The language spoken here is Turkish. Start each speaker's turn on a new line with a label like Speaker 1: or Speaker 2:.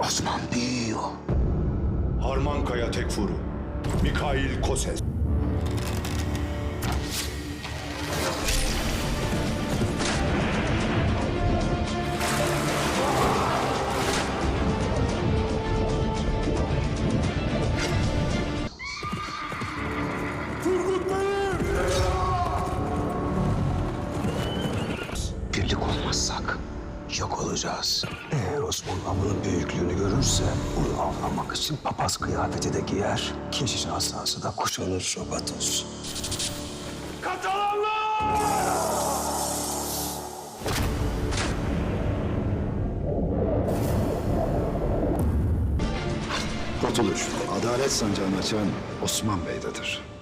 Speaker 1: Osman büyüyor.
Speaker 2: Harmankaya Tekfur, Mikail Koses.
Speaker 1: Birlik olmazsak yok olacağız. Eğer Osmanlı bunun büyüklüğünü görürse onu avlamak için papaz kıyafeti de giyer. Keşiş asası da kuşanır Robatus.
Speaker 3: Kurtuluş, adalet sancağını açan Osman Bey'dedir.